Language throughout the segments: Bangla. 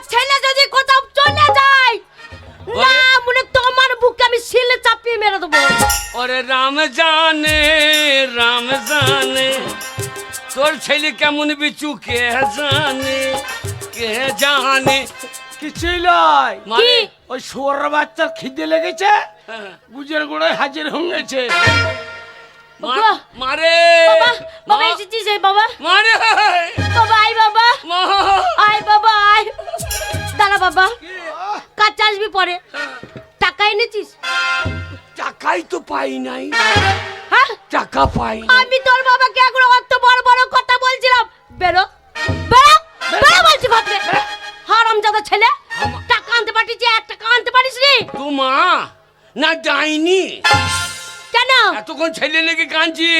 আমার ছেলে যদি কোথাও চলে যায় না মনে তোমার বুকে আমি শিলে চাপিয়ে মেরে দেবো। ওরে রাম জানে রাম জানে তোর ছেলে কেমন বিচু কে জানে কে জানে? কিছুই নয় মানে? ওই শুয়ার বাচ্চার খিদে লেগেছে? হ্যাঁ। গুজের গোড়ায় হাজির হয়ে গেছে। মারে। বাবা বাবা এসেছিস এই বাবা। মারে। বাবা আয় বাবা। বাবা আয়। দাঁড়া বাবা। কাছে আসবি পরে। টাকা এনেছিস? টাকাই তো পাই নাই। হ্যাঁ? টাকা পাই আমি তোর বাবাকে এখন অত বড় বড় কথা বলছিলাম। বেরো। বেরো। বেরো। বলছি ভাবলে হারাম জাদা ছেলে টাকা আনতে পারিস এক টাকা আনতে পারিস নি তো মা না যাইনি কেন? এতক্ষণ ছেলে লেগে কাঁদছি।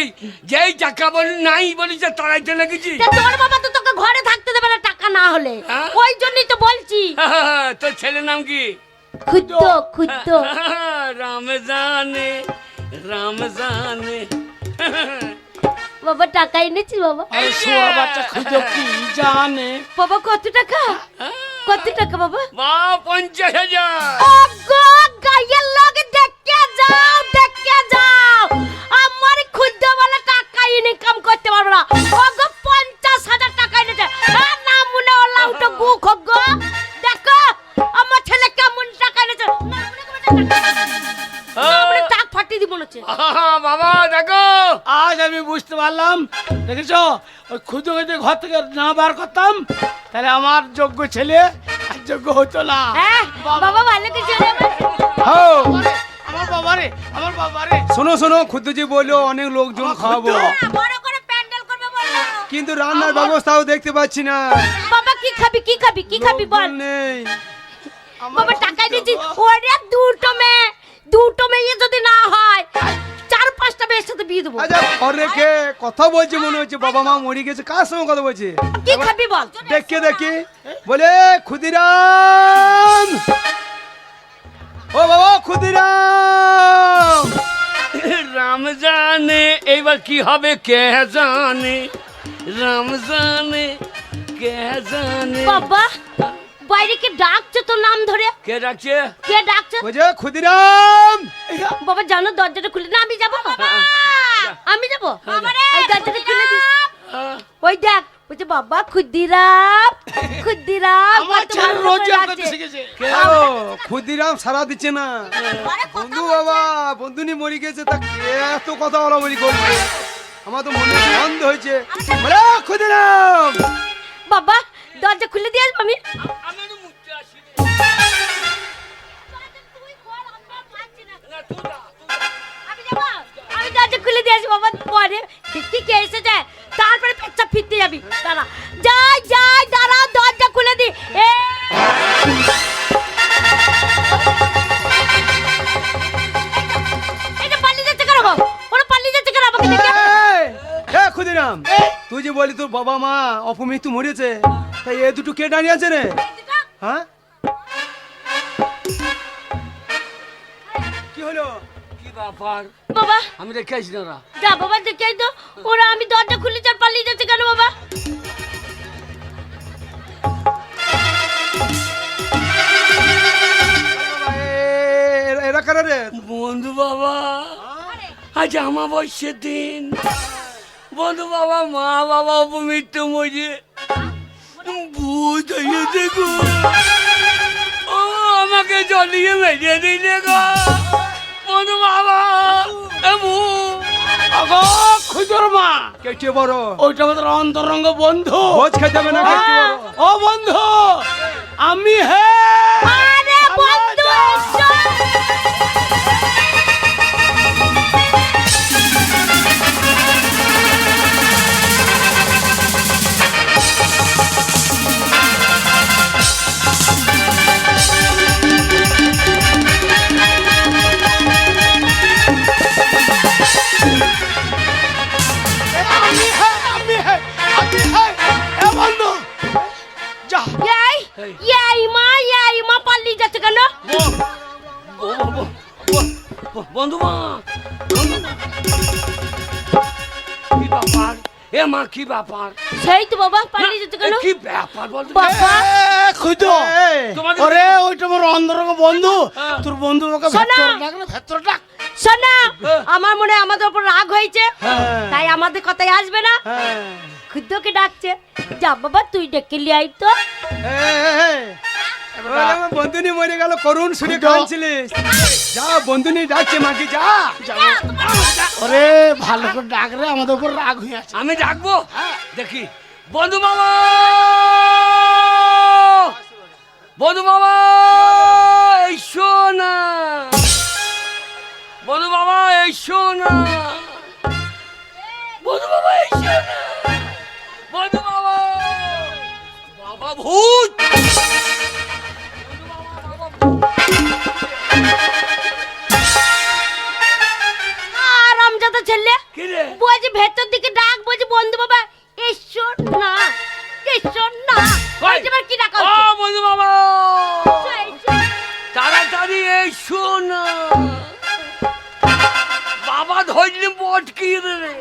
যেই টাকা বলি নাই বলিছে তাড়াইতে লেগেছি। তোর বাবা তো তোকে ঘরে থাকতে দেবে না টাকা না হলে। হ্যাঁ? ওই জন্যই তো বলছি। তোর ছেলের নাম কি? ক্ষুদ্র ক্ষুদ্র। রাম জানে বাবা টাকা এনেছিস বাবা? শুয়ার বাচ্চা খুঁজে কি জানে? বাবা কত টাকা? কত টাকা বাবা? বা পঞ্চাশ হাজার। ওগো গায়ের লগে যাও দেখে যাও। আমার ক্ষুদ্র বলে টাকা ইনকাম করতে পারব না। ওগো পঞ্চাশ হাজার টাকা এনেছে। আর না মনে হল্লা উঠো গু খোগো দেখো আমার ছেলে কেমন টাকা এনেছে। না করে টাকা না টাক ফাটিয়ে দিব মনে হচ্ছে। বাবা দেখো। আজ আমি বুঝতে পারলাম। দেখেছ? ওই খুঁজে খুঁজে ঘর থেকে না বার করতাম। তাহলে আমার যোগ্য ছেলে আর যোগ্য হতো না। হ্যাঁ বাবা ভালো কিছু বাবারে আমার বাবারে শোনো শোনো ক্ষুদ্রজি বলল অনেক লোকজন খাওয়াবো বড় করে প্যান্ডেল করবে বলল। কিন্তু রান্নার ব্যবস্থাও দেখতে পাচ্ছি না। বাবা কি খাবি কি খাবি কি খাবি বল। নেই। বাবা টাকা দিয়েছি ওরে দুটো মেয়ে দুটো মেয়ে যদি না হয় চার পাঁচটা মেয়ের সাথে বিয়ে দেবো। আচ্ছা ঘর রেখে কথা বলছে মনে হচ্ছে বাবা মা মরে গেছে কার সঙ্গে কথা বলছে? কি খাবি বল। দেখে দেখি। বলে ক্ষুদিরাম! ও বাবা ক্ষুদিরাম! রাম জানে এইবার কি হবে কে জানে? রাম জানে কে জানে? বাবা বাইরে কে ডাকছে তোর নাম ধরে? কে ডাকছে? কে ডাকছে? বলছে ক্ষুদিরাম! বাবা জানো দরজাটা খুলে না আমি যাব আমি যাব? এই দরজাটা খুলে দিস। ওই দেখ বলছে বাবা খুদ্দিরাম খুদ্দিরাম আমার ছেলে রোজ ডাকছে। শিখেছে। কেন ক্ষুদিরাম সারা দিচ্ছে না। বন্ধু বাবা বন্ধুনি মরে গেছে তা কে এত কথা বলা বলি করছে? আমার তো মনে বন্ধ হয়েছে। বলে ক্ষুদিরাম! বাবা দরজা খুলে দিয়ে আসব আমি। আমি দরজা খুলে দিয়ে আসব বাবা পরে। দেখি কে এসেছে। তারপরে পেচ্ছা ফিরতে যাবি। দাঁড়া। যাই যাই দাঁড়া দরজা খুলে দি। ক্ষুদিরাম তুই যে বলি তোর বাবা মা অপমৃত্যু মরেছে তাই এ দুটো কে দাঁড়িয়ে আছে রে? হ্যাঁ? কি হলো? ব্যাপার? বাবা। আমি রেখে আসি না ওরা। যা বাবা দেখে আই তো। ওরা আমি দরজা খুলে যার পালিয়ে যাচ্ছে কেন বাবা? এরা কারা রে? বন্ধু বাবা আজ আমাবস্যের দিন। বন্ধু বাবা মা বাবা অপমৃত্যু মরে। ভূত হয়ে দেখো। ও আমাকে জলিয়ে মেরে দিলে গো। বন্ধু বাবা এ ভূত। আগো খুজুর মা। কেটে বড়। ওইটা আমাদের অন্তরঙ্গ বন্ধু। ভোজ খেতে হবে না কেটে ও বন্ধু আমি হে আরে বন্ধু মা কি ব্যাপার? সেই তো বাবা পালিয়ে যেতে গেল কি ব্যাপার বলতো বাবা। খুঁজো। ওরে ওইটা আমার অন্ধরঙ্গ বন্ধু। হ্যাঁ। তোর বন্ধু ওকে শোনো। ভেতরে ডাক না ভেতরে ডাক শোনা হ্যাঁ। আমার মনে আমাদের উপর রাগ হয়েছে। হ্যাঁ। তাই আমাদের কথাই আসবে না। হ্যাঁ। খুদ্দকে ডাকছে। যা বাবা তুই ডেকে লিয়াই তো। বন্ধুনি মরে গেল করুণ শুনে। কাঁদছিলিস যা বন্ধুনি ডাকছে মাকে যা। ওরে ভালো করে ডাক রে আমাদের উপর রাগ হয়ে আছে। আমি ডাকবো? দেখি। বন্ধু মামা! বন্ধু মামা! এসো না বন্ধু মামা এসো না বন্ধু মামা এসো না বন্ধু মামা! বাবা ভূত! ছেলে। কি বলছি ভেতর দিকে ডাক বলছি বন্ধু বাবা এসো না এসো না। বলছি এবার কি ডাকা ও বন্ধু এসো। তাড়াতাড়ি এসো না। বাবা ধরলি মটকি রে।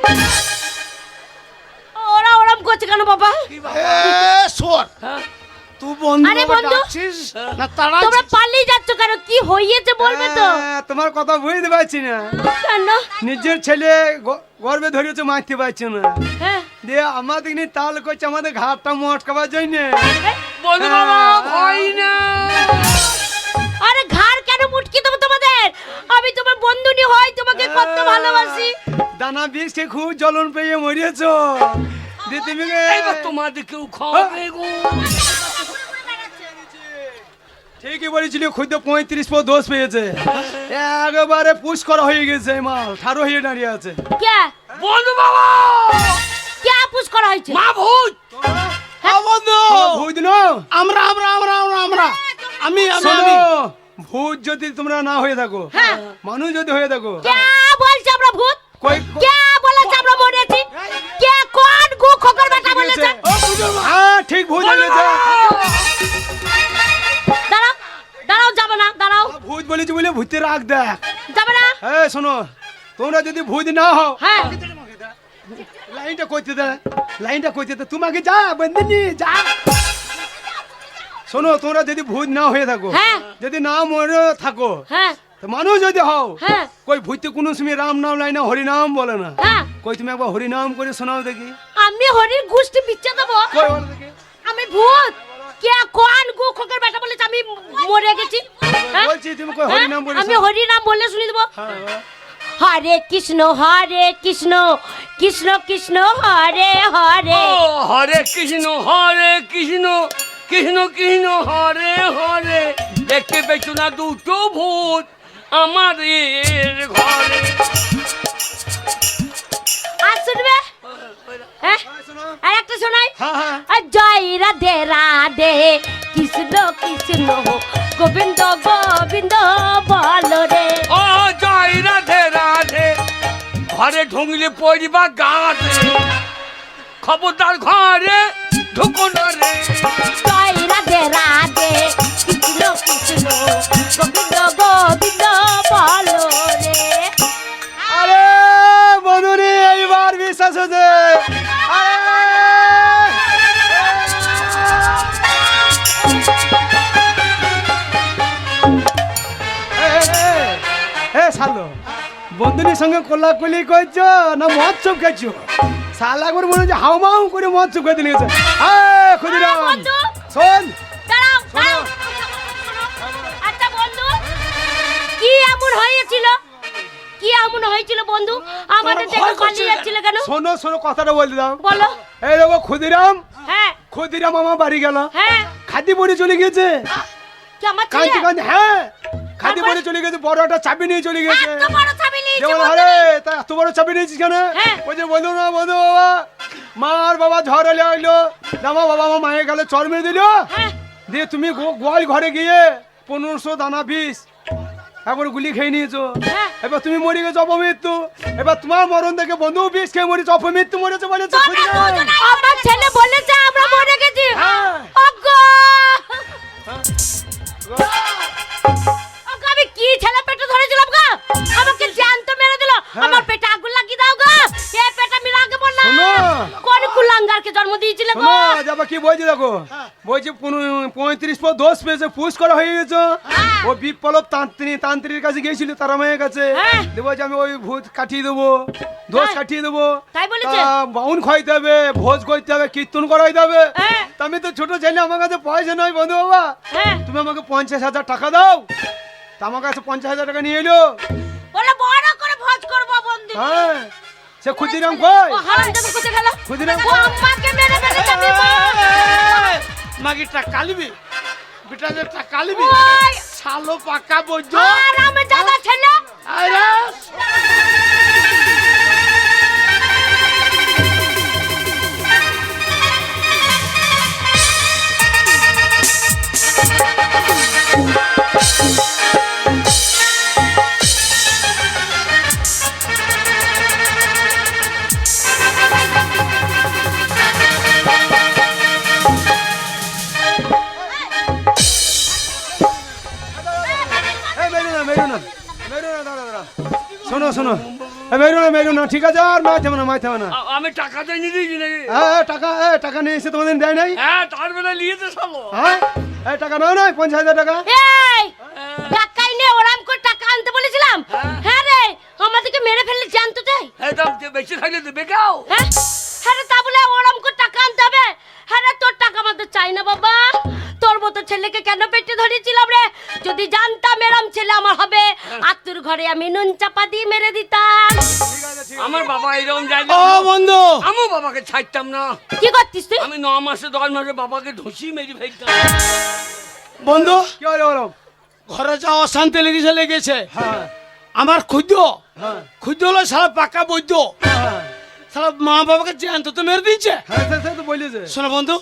ওরা ওরম করছে কেন বাবা? এ সোর হ্যাঁ? তুই বন্ধু আরে বন্ধু। না তারা তোমরা পালিয়ে যাচ্ছ কেন? কি হয়েছে বলবে তো? হ্যাঁ, তোমার কথা বুঝতে পারছি না। কেন? নিজের ছেলে গর্বে ধরেছে মারতে পারছে না। হ্যাঁ। দিয়ে আমাদের নিয়ে তাল করছে আমাদের ঘাটটা মটকাবার জন্য। বন্ধু ভয় না আরে ঘাড় কেন মুটকি দেবো তোমাদের? আমি তোমার বন্ধুনি হয় তোমাকে কত ভালোবাসি। দানা বিষ খেয়ে খুব জ্বলন পেয়ে মরিয়েছ। এবার গো। ঠিকই বলেছিলি খুদ্দ পঁয়ত্রিশ পর দোষ পেয়েছে। একেবারে পুশ করা হয়ে গেছে মাল ঠারো হয়ে দাঁড়িয়ে আছে। কে? বন্ধু বাবা! কে আপুস করা হয়েছে? মা ভূত! ও বন্ধু! ভূত ন? আমরা আমরা আমরা আমরা আমরা। আমি আমি আমি। ভূত যদি তোমরা না হয়ে থাকো হ্যাঁ। মানুষ যদি হয়ে থাকো কে বলছে আমরা ভূত? কই কে বলেছে আমরা মরেছি? কে কোন গু খোকর বেটা বলেছে? মা হ্যাঁ ঠিক ভূত হয়ে ভূত বলেছি বলে ভূতের রাগ দেখ। যাবে না। হ্যাঁ শোনো তোমরা যদি ভূত না হও হ্যাঁ। লাইনটা করতে দে লাইনটা করতে দে। তোমাকে যা বন্দিনী যা। শোনো তোমরা যদি ভূত না হয়ে থাকো হ্যাঁ। যদি না মরে থাকো হ্যাঁ। মানুষ যদি হও হ্যাঁ। কই ভূতে কোনো সময় রাম নাম লাই না হরি নাম বলে না। হ্যাঁ। কই তুমি একবার হরি নাম করে শোনাও দেখি। আমি হরির গুষ্টি বিচ্ছে দেবো। আমি ভূত। কে কোন গু খোকর বেটা বলেছে আমি মরে গেছি? হ্যাঁ? বলছি তুমি কই হরি নাম হ্যাঁ? করে আমি হরি নাম বললে শুনি দেবো। হ্যাঁ, বলো। হরে কৃষ্ণ হরে কৃষ্ণ কৃষ্ণ কৃষ্ণ হরে হরে। হরে কৃষ্ণ হরে কৃষ্ণ কৃষ্ণ কৃষ্ণ হরে হরে। দেখতে পেছো না দুটো ভূত আমাদের ঘরে? আর শুনবে? হ্যাঁ। আর শোনাই? হ্যাঁ হ্যাঁ। জয় রাধে রাধে। কৃষ্ণ কৃষ্ণ গোবিন্দ গোবিন্দ বলো রে। ও জয় রাধে রাধে। ঘরে ঢুকলে পড়িবা গাতে খবরদার ঘরে ঢুকো না রে। জয় রাধে রাধে। কৃষ্ণ কৃষ্ণ গোবিন্দ গোবিন্দ বলো রে। আরে বন্ধুরে এইবার বিশ্বাস হচ্ছে শালো। বন্ধুনির সঙ্গে কোলাকুলি করছ না মদ চুপ খাচ্ছো শালা করে মনে হচ্ছে হাউ মাউ করে মদ চুপ খেতে নিয়েছে। খুদিরাম বন্ধু। শোন। দাঁড়াও দাঁড়াও। আচ্ছা বন্ধু কি এমন হয়েছিল? কি এমন হয়েছিল বন্ধু? আমাদের দেখে পালিয়ে যাচ্ছিল কেন? শোনো শোনো কথাটা বলতে দাও। বলো। এই দেখো খুদিরাম হ্যাঁ। খুদিরাম আমার বাড়ি গেল। হ্যাঁ। খাদি পরে চলে গেছে কি আমার কাঁদতে কাঁদতে হ্যাঁ। খাদি? পরে চলে গেছে বড় একটা চাবি নিয়ে চলে গেছে। এত বড় চাবি বন্ধু। আরে তা এত বড় চাবি নিয়েছিস কেন? হ্যাঁ। ওই যে বন্ধু না বন্ধু বাবা মা আর বাবা ঝড় এলে আইলো জামা বাবা আমার মায়ের গালে চর মেরে দিল। হ্যাঁ। দিয়ে তুমি গো- গোয়াল ঘরে গিয়ে পনেরোশো দানা বিষ একবার গুলি খেয়ে নিয়েছো। হ্যাঁ। এবার তুমি মরে গেছো অপমৃত্যু। এবার তোমার মরণ দেখে বন্ধু বিষ খেয়ে মরেছে অপমৃত্যু মরেছে দুজনে- আমার ছেলে বলেছে আমরা মরে গেছি। হ্যাঁ। কি ছেলে পেটে ধরেছিলাম গো? আমাকে জ্যান্ত মেরে দিল। আমার পেটে আগুন লাগিয়ে দাও গো। এ পেটে আমি রাখব না। শোনো। কোন কুলাঙ্গারকে জন্ম দিয়েছিলে গো? যাবা কি দেখো? বলছি ওই যে পনেরো- পঁয়ত্রিশ পর দোষ পেয়েছে পুষ করা হয়ে গেছে। হ্যাঁ। ও বিপ্লব তান্ত্রিক তান্ত্রিকের কাছে গিয়েছিল তারা মায়ের কাছে। হ্যাঁ। দেবো যে আমি ওই ভূত কাটিয়ে দেবো দোষ হ্যাঁ। কাটিয়ে দেবো। তাই বলেছে? বাউন খাইতে হবে ভোজ করতে হবে কীর্তন করাইতে হবে। হ্যাঁ। তা আমি তো ছোট ছেলে আমার কাছে পয়সা নয় বন্ধু বাবা। হ্যাঁ। তুমি আমাকে পঞ্চাশ হাজার টাকা দাও। তা আমার কাছে পঞ্চাশ হাজার টাকা নিয়ে এলো। বলে বড় করে ভোজ করব বন্ধু। হ্যাঁ সে ক্ষুদিরাম কই? হারামজাদা কোথায় গেল ক্ষুদিরাম ও আম্মাকে মেরে মেরে যাবে মাগি টাকা লিবি বেটা যে টাকা লিবি শালো পাকা বৈদ্য হারামজাদা ছেলে। আরে এই শোনো মেরো না মেরো না। ঠিক আছে আর মাইতে না মাইতে না। আ- আমি টাকাটা নিয়ে দিয়েছি নাকি? হ্যাঁ টাকা এ, টাকা নিয়ে এসে তোমাদের দেয় নাই? হ্যাঁ তার বেলা নিয়েছে সালো হ্যাঁ? এই টাকা নাও না পঞ্চাশ হাজার টাকা? এই! টাকাই নে ওরাম করে টাকা আনতে বলেছিলাম। হ্যাঁ। রে আমাদেরকে মেরে ফেললে জানতো চাই হ্যাঁ দাম বেশি থাকলে দেবে কেউ হ্যাঁ? হ্যাঁ তা বলে ওরাম করে টাকা আনতে হবে? হ্যাঁ তোর টাকা আমাদের চাই না বাবা। তোর মতো ছেলেকে কেন পেটে ধরেছিলাম রে? যদি জানতাম এরম ছেলে আমার হবে আত্মুর ঘরে আমি নুন চাপা দিয়ে মেরে দিতাম। আমার বাবা এরকম যায় ও বন্ধু। আমিও বাবাকে ছাড়তাম না। কি করতিস তুই? আমি ন মাসে দশ মাসে বাবাকে ধসি মেরে ফেলতাম। বন্ধু। কি হলো বলো? ঘরে যা অশান্তি লেগেছে লেগেছে। হ্যাঁ। আমার ক্ষুদ্র। হ্যাঁ। ক্ষুদ্র হলো সারা পাকা বৈদ্য। হ্যাঁ। সারা মা বাবাকে জ্যান্ত তো মেরে দিয়েছে? হ্যাঁ সে- সে তো বলেছে। শোনো বন্ধু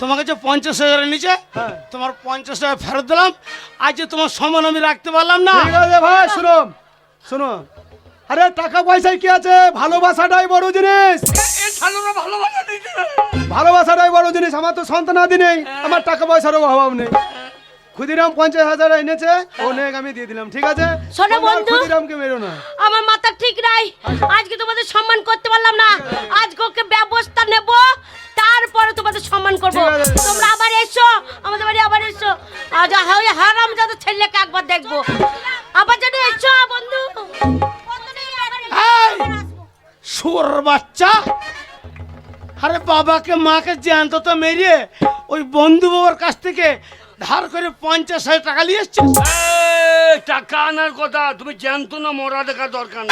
তোমাকে যে পঞ্চাশ হাজার নিচে হ্যাঁ। তোমার পঞ্চাশ হাজার ফেরত দিলাম আজ যে তোমার সমান আমি রাখতে পারলাম না। ভাই শোনো শোনো। আরে টাকা পয়সায় কি আছে? ভালোবাসাটাই বড় জিনিস। ভালোবাসাটাই বড় জিনিস আমার তো সন্তান আদি নেই আমার টাকা পয়সারও অভাব নেই। ক্ষুদিরাম পঞ্চাশ হাজার এনেছে অনেক আমি দিয়ে দিলাম ঠিক আছে? শোনো বন্ধু। ক্ষুদিরামকে মেরো না। আমার মাথা ঠিক নাই। আজকে তোমাদের সম্মান করতে পারলাম না। আজকে ওকে ব্যবস্থা নেব তারপরে তোমাদের সম্মান করব। তোমরা আবার এসো আমাদের বাড়ি আবার এসো। আজ ওই হারাম যাদের ছেলেকে একবার দেখব। আবার যেন এসো বন্ধু! শুয়োর বাচ্চা। আরে বাবাকে মাকে জ্যান্ত তো মেরিয়ে ওই বন্ধু বাবার কাছ থেকে ধার করে পঞ্চাশ হাজার টাকা নিয়ে এসছিস টাকা আনার কথা তুমি জানতো না মরা দেখার দরকার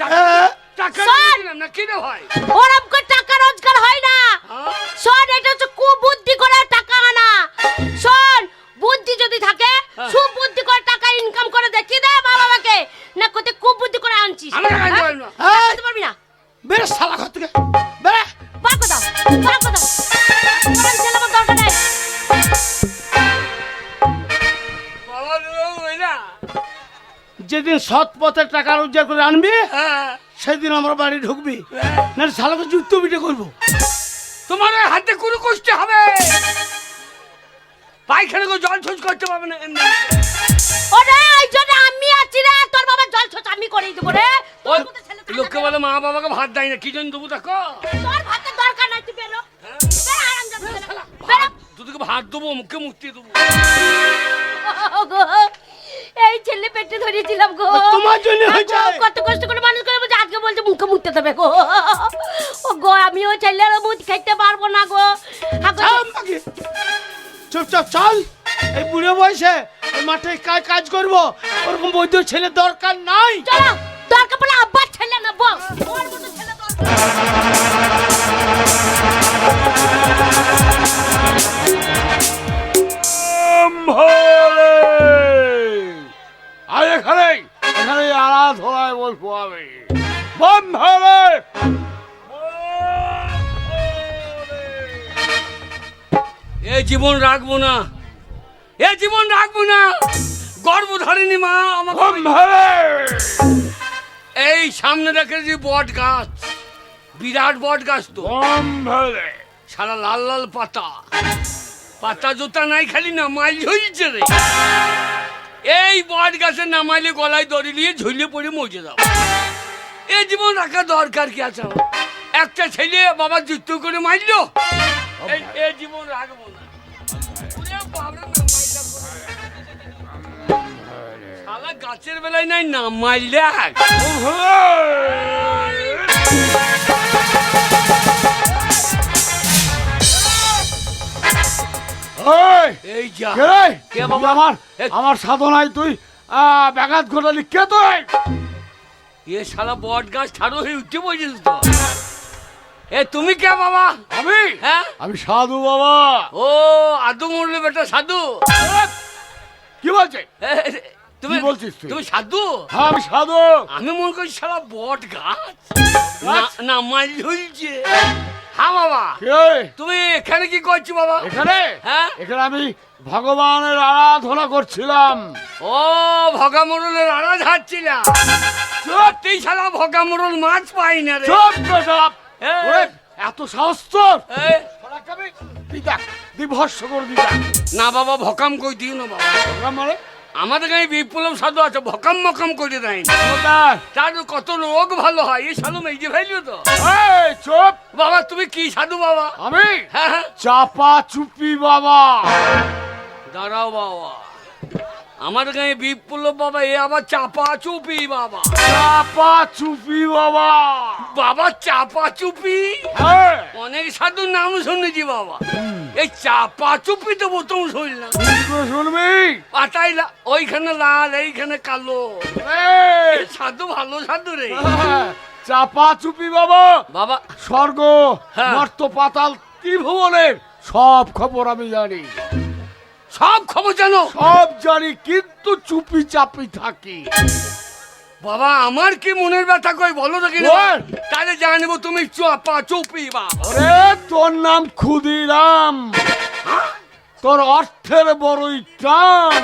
টাকা হ্যাঁ। টাকা শোন। না কি রে ভাই ওরম করে টাকা রোজগার হয় না হ্যাঁ? শোন এটা হচ্ছে কুবুদ্ধি করে টাকা আনা শোন বুদ্ধি যদি থাকে হ্যাঁ। সুবুদ্ধি করে টাকা ইনকাম করে দেখিয়ে দে মা বাবাকে না কোথায় কুবুদ্ধি করে আনছিস আমি টাকা দিতে? না। এই! পারবি না বেশ সালা ঘর থেকে বেড়া বার কথা বার কথা ওরম ছেলে আমার দরকার নেই যেদিন সৎ পথে টাকা রোজগার করে আনবি হ্যাঁ। সেদিন আমার বাড়ি ঢুকবি। না শালাকে যুক্ত পিঠে করব। তোমার ওই হাতে কোনো কষ্ট হবে? পায়খানা করে জল ছুঁচ করতে পারবে না এমনি। ওরে এই জন্য আমি আছি রে তোর বাবা জল ছোট আমি করেই দেবো রে। তোর মতো ছেলে লোককে বলে মা বাবাকে ভাত দেয় না কি জন্য দেবো দেখো? তোর ভাতের দরকার নাই তুই বেরো। বেরো হারামজাদা ছেলে। বেরো। তোদেরকে ভাত দেবো মুখে মুক্তি দেবো। এই ছেলে পেটে ধরিয়েছিলাম গো। তোমার জন্য হয়েছে। কত কষ্ট করে মানুষ করে বলছে আজকে বলছে মুখে মুখতে দেবে গো। ও গো আমি ও ছেলের মুখ খাইতে পারব না গো। চুপচাপ চল। এই বুড়ো বয়সে মাঠে কাজ কাজ করব। ওরকম বৈধ ছেলে দরকার নাই। চলো দরকার পড়লে আব্বার ছেলে নেব। ওর মতো ছেলে দরকার আড়া ধরায় বসবো আমি। বন্ধরে! এ জীবন রাখব না। এ জীবন রাখব না। গর্ব ধরেনি মা আমাকে এই সামনে রেখেছি বট গাছ। বিরাট বট গাছ তো। সারা লাল লাল পাতা। পাতা জুতা নাই খালি না মাইল ঝুলছে রে। এই বট গাছে নামাইলে গলায় দড়ি নিয়ে ঝুলিয়ে পড়ে মজে যাও এই জীবন রাখা দরকার কি আছে একটা ছেলে বাবা যুদ্ধ করে মারলো। এই জীবন রাখব না। গাছের বেলায় নাই নাম মারলে এই যা। কে কে বাবা? আমার আমার সাধনায় তুই ব্যাঘাত ঘটালি। কে তুই? এ শালা বট গাছ ঠাড়ো হয়ে উঠে পড়েছিস তো। এ তুমি কে বাবা? আমি? হ্যাঁ? আমি সাধু বাবা। ও আদু মরলে বেটা সাধু। কি বলছে? তুমি বলছিস তুমি সাধু? হ্যাঁ আমি সাধু। আমি মনে করি শালা বট গাছ? না- না মাইল ঝুলছে। হ্যাঁ বাবা। তুমি এখানে কি করছ বাবা? এখানে? হ্যাঁ? এখানে আমি ভগবানের আরাধনা করছিলাম। ও ভগামরলের আড়া ঝাড়ছিলাম সত্যি শালা ভগামরল মাছ পাই না রে। চুপ এত সাহস তোর? দিদা দিভস্য করে দিদা। না বাবা ভকাম কই দিও না বাবা। ভগবান মানে? আমাদের গায়ে বিপ্লব সাধু আছে ভকাম মকাম করে দেয় তার কত রোগ ভালো হয় এই সাধু মেজে ফেলিও তো। চুপ! বাবা তুমি কি সাধু বাবা? আমি? হ্যাঁ হ্যাঁ। চাপা চুপি বাবা। দাঁড়াও বাবা। আমার গায়ে বিপ্লব বাবা এ আবার চাপা চুপি বাবা। চাপা চুপি বাবা। বাবা চাপা চুপি হ্যাঁ। অনেক সাধুর নাম শুনেছি বাবা। এই চাপা চুপি তো প্রথম শুনলাম। শুনবি? পাতাই ওইখানে লাল এইখানে কালো। সাধু ভালো সাধু রে। হ্যাঁ, চাপা চুপি বাবা। বাবা। স্বর্গ হ্যাঁ। মর্ত পাতাল ত্রিভুবনের সব খবর আমি জানি। সব খবর জানো। সব জানি কিন্তু চুপি চাপি থাকি। বাবা আমার কি মনের ব্যথা কই বলো তো কিনা বল। তাহলে জানব তুমি চাপা চুপি বাবা ওরে তোর নাম ক্ষুদিরাম। তোর অর্থের বড়ই টান।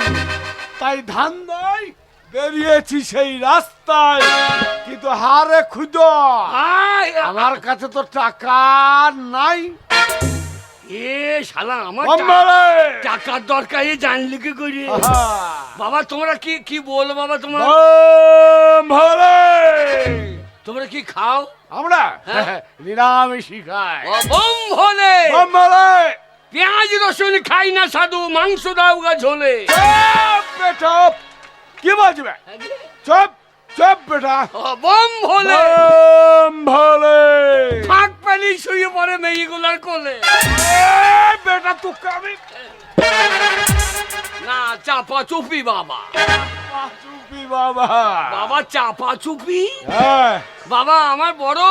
তাই ধান দেয় বেরিয়েছি সেই রাস্তায়। কিন্তু হারে খুদ আয়, আমার কাছে তো টাকা নাই। এ শালা আমার! টাকার দরকার এ জানলি কি করি! বাবা তোমরা কি কি বল বাবা তোমার! তোমরা কি খাও? আমরা? হ্যাঁ। নিরামিষই খাই। বম ভোলে! পেঁয়াজ রসুন খাই না সাধু মাংস দাও গা ঝোলে। চুপ কি বাজবে? চুপ চুপ বেটা। বম ভোলে বম ভোলে ফাঁক পেলি শুয়ে পড়ে মেয়েগুলার কোলে। বেটা তোকে আমি না চাপা চুপি বাবা। চুপি বাবা। বাবা চাপা চুপি হ্যাঁ। বাবা আমার বড়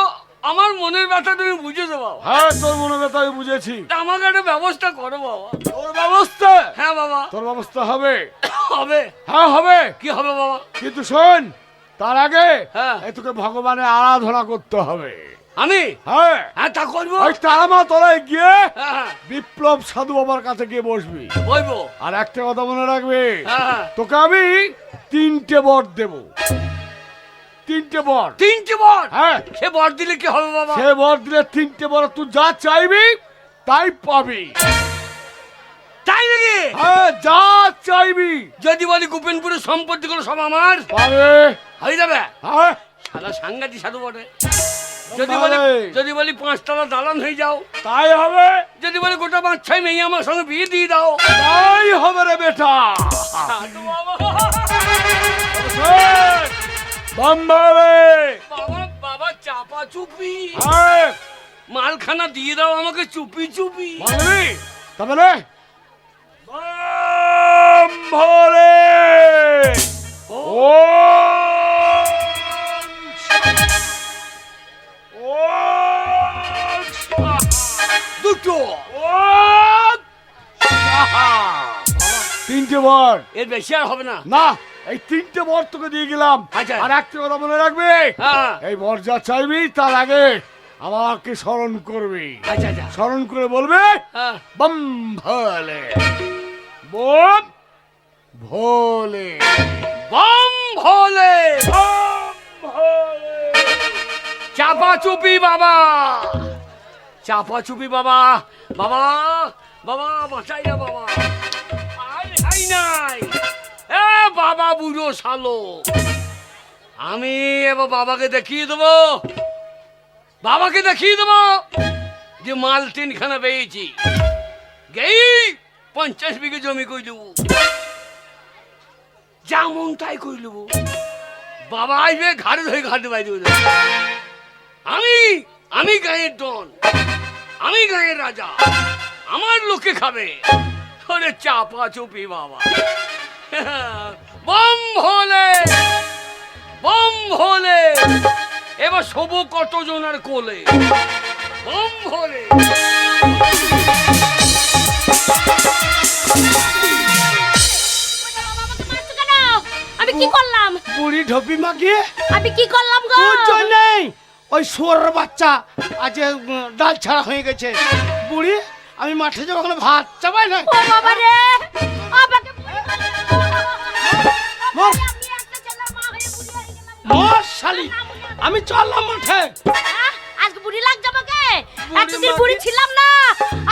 আমার মনের ব্যথা তুমি বুঝেছ বাবা। হ্যাঁ তোর মনে কথা আমি বুঝেছি। আমাকে একটা ব্যবস্থা করো বাবা। তোর ব্যবস্থা? হ্যাঁ বাবা। তোর ব্যবস্থা হবে। হবে? হ্যাঁ হবে। কি হবে বাবা? কিন্তু শোন তার আগে হ্যাঁ। তোকে ভগবানের আরাধনা করতে হবে। আমি? হ্যাঁ। হ্যাঁ তা করব। ওই তারামা তলায় গিয়ে হ্যাঁ। বিপ্লব সাধু বাবার কাছে গিয়ে বসবি। বলব আর একটা কথা মনে রাখবি? হ্যাঁ। তোকে আমি তিনটে বর দেব। তিনটে বর। তিনটে বর? হ্যাঁ। সে বর দিলে কি হবে বাবা? সে বর দিলে তিনটে বর তুই যা চাইবি তাই পাবি। তাই নাকি? হ্যাঁ যা চাইবি। যদি বলি গোপেনপুরের সম্পত্তি গুলো সব আমার? পাবে হয়ে যাবে? হ্যাঁ। সাদা সাংঘাতি সাধু বটে। যদি বলি। যদি বলি পাঁচতলা দালান হয়ে যাও। তাই হবে। যদি বলি গোটা পাঁচ ছয় মেয়ে আমার সঙ্গে বিয়ে দিয়ে দাও। তাই হবে রে বেটা। সাধু বাবা চাপা চুপি। মালখানা দিয়ে দাও আমাকে চুপি চুপি। তাহলে তিনটে এর বেশি আর হবে না। না এই তিনটে বর তোকে দিয়ে গেলাম। আচ্ছা। আর একটা কথা মনে রাখবি? হ্যাঁ। এই বর যা চাইবি তার আগে আমাকে স্মরণ করবি। আচ্ছা আচ্ছা। স্মরণ করে বলবে? হ্যাঁ। বম ভোলে বম ভোলে বম ভোলে চাপা চুপি বাবা চাপা চুপি বাবা বাবা বাবা বাঁচাই না বাবা। নাই। এ বাবা বুড়ো শালো। আমি এবার বাবাকে দেখিয়ে দেবো। বাবাকে দেখিয়ে দেবো যে মাল তিনখানা পেয়েছি। গেই পঞ্চাশ বিঘে জমি কই দেবো। যেমন তাই করে নেব। বাবা আসবে, ঘাড়ে ধরে ঘাটে বাইরে দেবে। আমি আমি গায়ের ডন। আমি গায়ের রাজা। আমার লোকে খাবে। ওরে চাপা চুপি বাবা। বম ভোলে বম ভোলে এবার শোবো কতজনের কোলে। বম ভোলে আমাকে মারছো কেন? আমি কি করলাম? বুড়ি ঢপি মাগিয়ে? আমি কি করলাম গো? পুজো নেই ওই বাচ্চা আজ ডাল ছাড়া হয়ে গেছে। বুড়ি আমি মাঠে যাব ওখানে ভাত চাপাই না। ও বাবা রে! আমাকে মর। শালি। আমি চললাম মাঠে। আজকে বুড়ি লাগছে আমাকে? বুড়ি এতদিন বুড়ি ছিলাম না।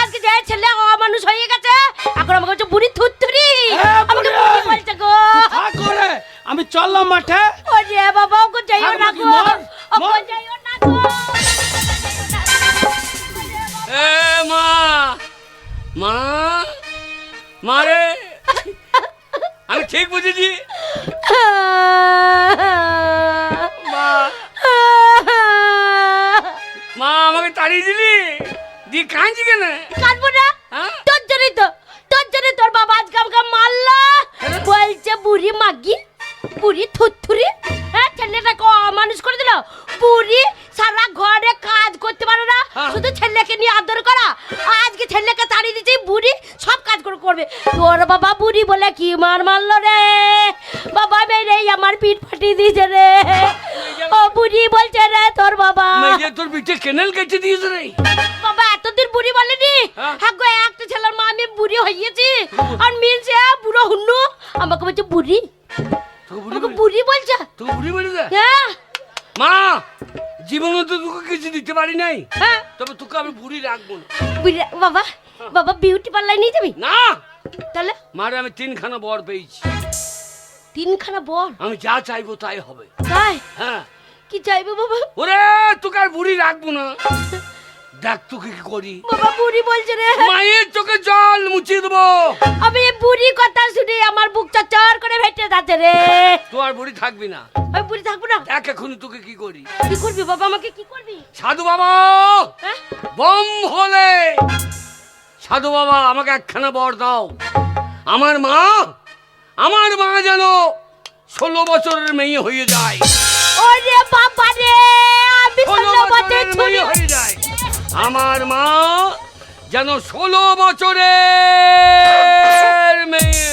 আজকে যে ছেলে অমানুষ হয়ে গেছে এখন আমাকে হচ্ছে বুড়ি থুতথুরি আমাকে বুড়ি। বলছে গো। করে আমি চললাম মাঠে। ও রে বাবা ওকে যাইও না গো। ওকে। যাইও মা মারে আমি ঠিক বুঝেছি। মা। মা আমাকে তাড়িয়ে দিলি? দিয়ে কাঁদছি কেন? কাটবো না। হ্যাঁ? তোর জন্যই তো তোর জন্যই তোর বাবা আজকে আমাকে মারলো। বলছে বুড়ি মাগি বুড়ি থুথুরি। হ্যাঁ ছেলেটাকে মানুষ করে দিল। বুড়ি সারা ঘরে কাজ করতে পারে না। হ্যাঁ। শুধু ছেলেকে নিয়ে আদর করা। আজকে ছেলেকে তাড়িয়ে দিচ্ছে বুড়ি সব কাজ করে করবে। তোর বাবা বুড়ি বলে কি মার মারলো রে? বাবা মেরে আমার পিঠ ফাটিয়ে দিয়েছে রে। ও বুড়ি বলছে রে তোর বাবা। তোর পিঠে কেনেল কেটে দিয়েছে রে? বাবা এতদিন বুড়ি বলেনি? হ্যাঁ? হ্যাঁ গো একটা ছেলের মা আমি বুড়ি হইয়েছি। আর মিলছে বুড়ো হুন্নু। আমাকে বলছে বুড়ি? তোকে বুড়ি বলছে। তোকে বুড়ি বলে হ্যাঁ। মা! জীবনে তো তোকে কিছু দিতে পারি নাই। হ্যাঁ। তবে তোকে আমি বুড়ি রাখব না। বুড়ি বাবা বাবা বিউটি পার্লার নিয়ে যাবি? না। তাহলে? মারে আমি তিনখানা বর পেয়েছি। তিনখানা বর? আমি যা চাইব তাই হবে। তাই? হ্যাঁ। কি চাইব বাবা? ওরে তোকে আর বুড়ি রাখব না। দেখ তোকে কি করি। বাবা বুড়ি বলছে রে। মায়ের চোখে জল মুছিয়ে দেবো। আমি এই বুড়ি কথা শুনে আমার বুক চর করে ভেটে যাচ্ছে রে। তো আর বুড়ি থাকবি না। আমি বুড়ি থাকব না। দেখ এখন তোকে কি করি। কি করবি বাবা আমাকে কি করবি? সাধু বাবা! হ্যাঁ? বম হলে। সাধু বাবা আমাকে একখানা বর দাও। আমার মা আমার মা যেন ষোলো বছরের মেয়ে হয়ে যায়। ওরে বাবা রে আমি ষোলো ষোলো বছর বছরের ছুরি মেয়ে হয়ে যায়। আমার মা যেন ষোলো বছরের মেয়ে।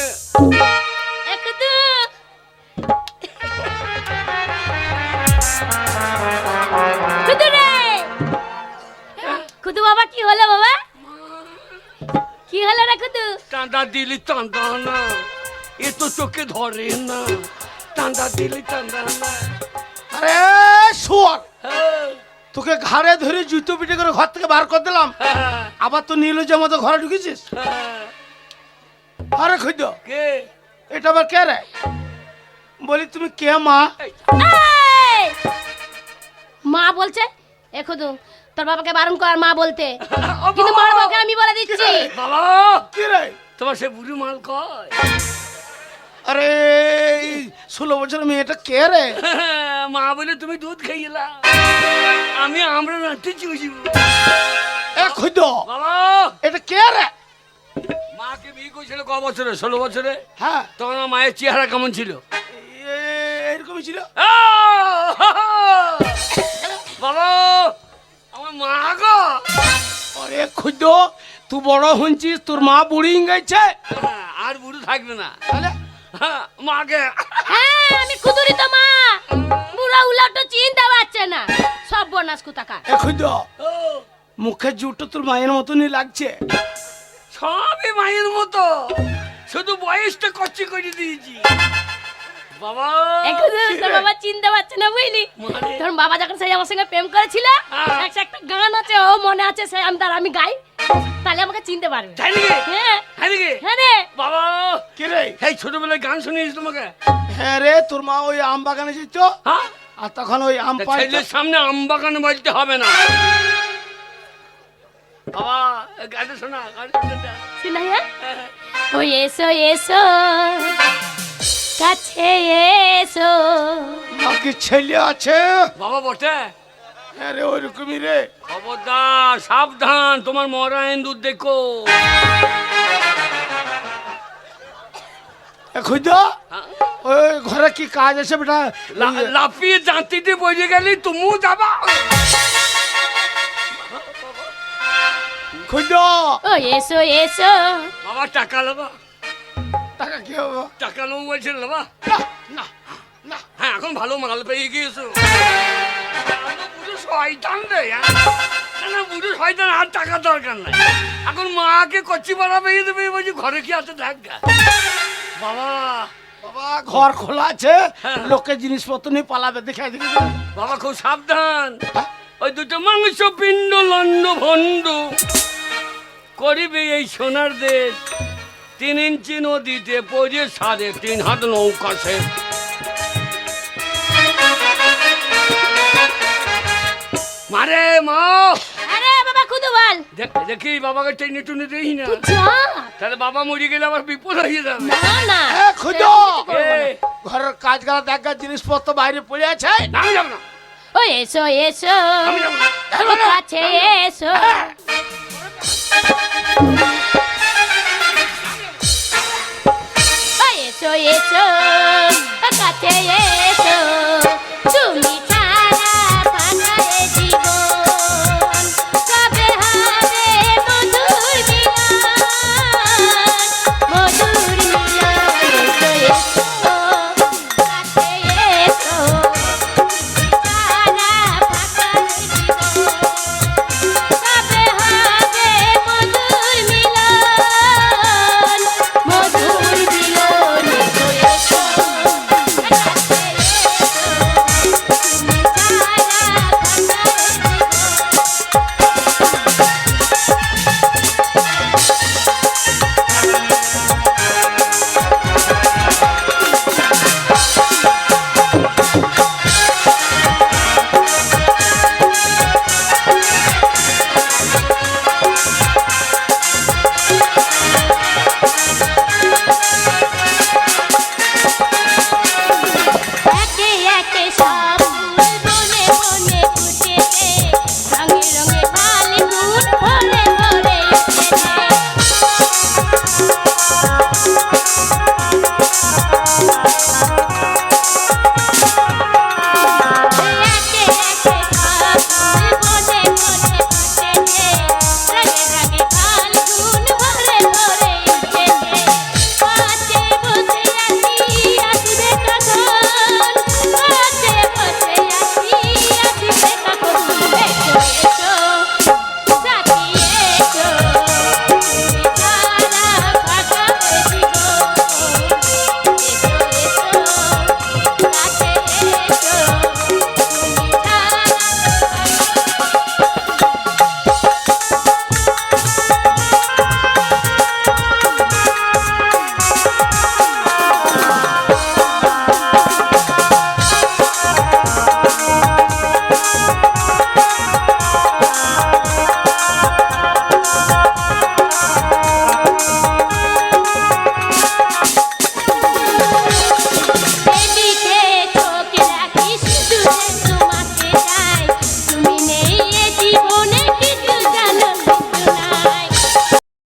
বাবা কি হলো বাবা? কি হলো রে কুদু টান্দা দিলি টান্দা না এ তো চোখে ধরে না। টান্দা দিলি টান্দা না। আরে শুয়ার। হ্যাঁ, তোকে ঘাড়ে ধরে জুতো পিটে করে ঘর থেকে বার করে দিলাম। আবার তো নীলজের মতো ঘরে ঢুকেছিস? হ্যাঁ। আরে খুঁজ। কে? এটা আবার কে রে? বলি তুমি কে মা! মা বলছে এ কুদু তোর বাবাকে বারণ কর মা বলতে। কিন্তু মার বাবাকে আমি বলে দিচ্ছি। বাবা! কি রে? তোমার সে বুড়ি মাল কয়? আরে ষোলো বছর মেয়েটা কে রে? মা বলে তুমি দুধ খাইলা আমি আমরা খুঁজ বাবা! এটা কে রে? মাকে বিয়ে করেছিল ক বছরে? ষোলো বছরে? হ্যাঁ। তখন আমার মায়ের চেহারা কেমন ছিল? এ- এরকমই ছিল! বাবা! আমার মা গো! আরে খুঁজ তুই বড় হয়েছিস তোর মা বুড়ি গেছে। হ্যাঁ, আর বুড়ো থাকবে না। তাহলে? মাকে। হ্যাঁ আমি কুদুরি তো মা। বুড়া উলাটো চিনতে পারছে না। সব বনাস কুতাকা এ খুঁজ ও, মুখের জুটো তোর মায়ের মতনই লাগছে। সবই মায়ের মতো। শুধু বয়সটা কচ্ছি করে দিয়েছি। বাবা। এখন তোর বাবা চিনতে পারছে না বুঝলি? মানে? তোর বাবা যখন সেই আমার সঙ্গে প্রেম করেছিল হ্যাঁ। একটা একটা গান আছে ও মনে আছে সে আমি তার আমি গাই। তাহলে আমাকে চিনতে পারবে। তাই নাকি? হ্যাঁ। তাই নাকি? হ্যাঁ রে। বাবা কে রে? এই ছোটবেলায় গান শুনিয়েছি তোমাকে? হ্যাঁ রে তোর মা ওই আম বাগানে যেত? হ্যাঁ? আর তখন ওই আম পাই সামনে আম বাগানে বলতে হবে না। বাবা শোনা শোনা। হ্যাঁ ও এসো এসো। কাছে এসো। নাকি ছেলে আছে? বাবা বটে। আরে ওইরকমই রে। খবরদার সাবধান তোমার মরা ইন্দুর দেখো। খুঁজ হ্যাঁ? ওই ঘরে কি কাজ আছে বেটা? লা- লাফিয়ে জাতিতে বসে গেলি তুমিও যাবা। খুঁজ ও এসো এসো। বাবা টাকা লবা। টাকা কি হবে? টাকা নেব বলছিল লবা। না না না। হ্যাঁ এখন ভালো মাল পেয়ে গিয়েছো। আরও শয়তান রে হ্যাঁ? না না শয়তান? আর টাকা দরকার নাই। এখন মাকে কচ্ছি পাড়া পেয়ে দেবে বলছি ঘরে কি আছে দেখ বাবা বাবা ঘর খোলা আছে হ্যাঁ। লোকে জিনিসপত্র নিয়ে পালাবে দেখে দেখে বাবা খুব সাবধান। ওই দুটো মাংস পিণ্ড লন্ড ভণ্ড। করিবে এই সোনার দেশ। তিন ইঞ্চি নদীতে পড়ে সাড়ে তিন হাত নৌকা সে মারে মা। আরে বাবা খুদু বল দেখ- দেখি বাবাকে টেনে টুনে দেই না। তুই যা তাহলে বাবা মরে গেলে আমার বিপদ হয়ে যাবে। না না। এ, ঘরের কাজ করা দেখ জিনিসপত্র বাইরে পড়ে আছে। না, আমি যাব না। ও এসো এসো। আমি যাব না। ও কাছে এসো। ও এসো এসো। কাছে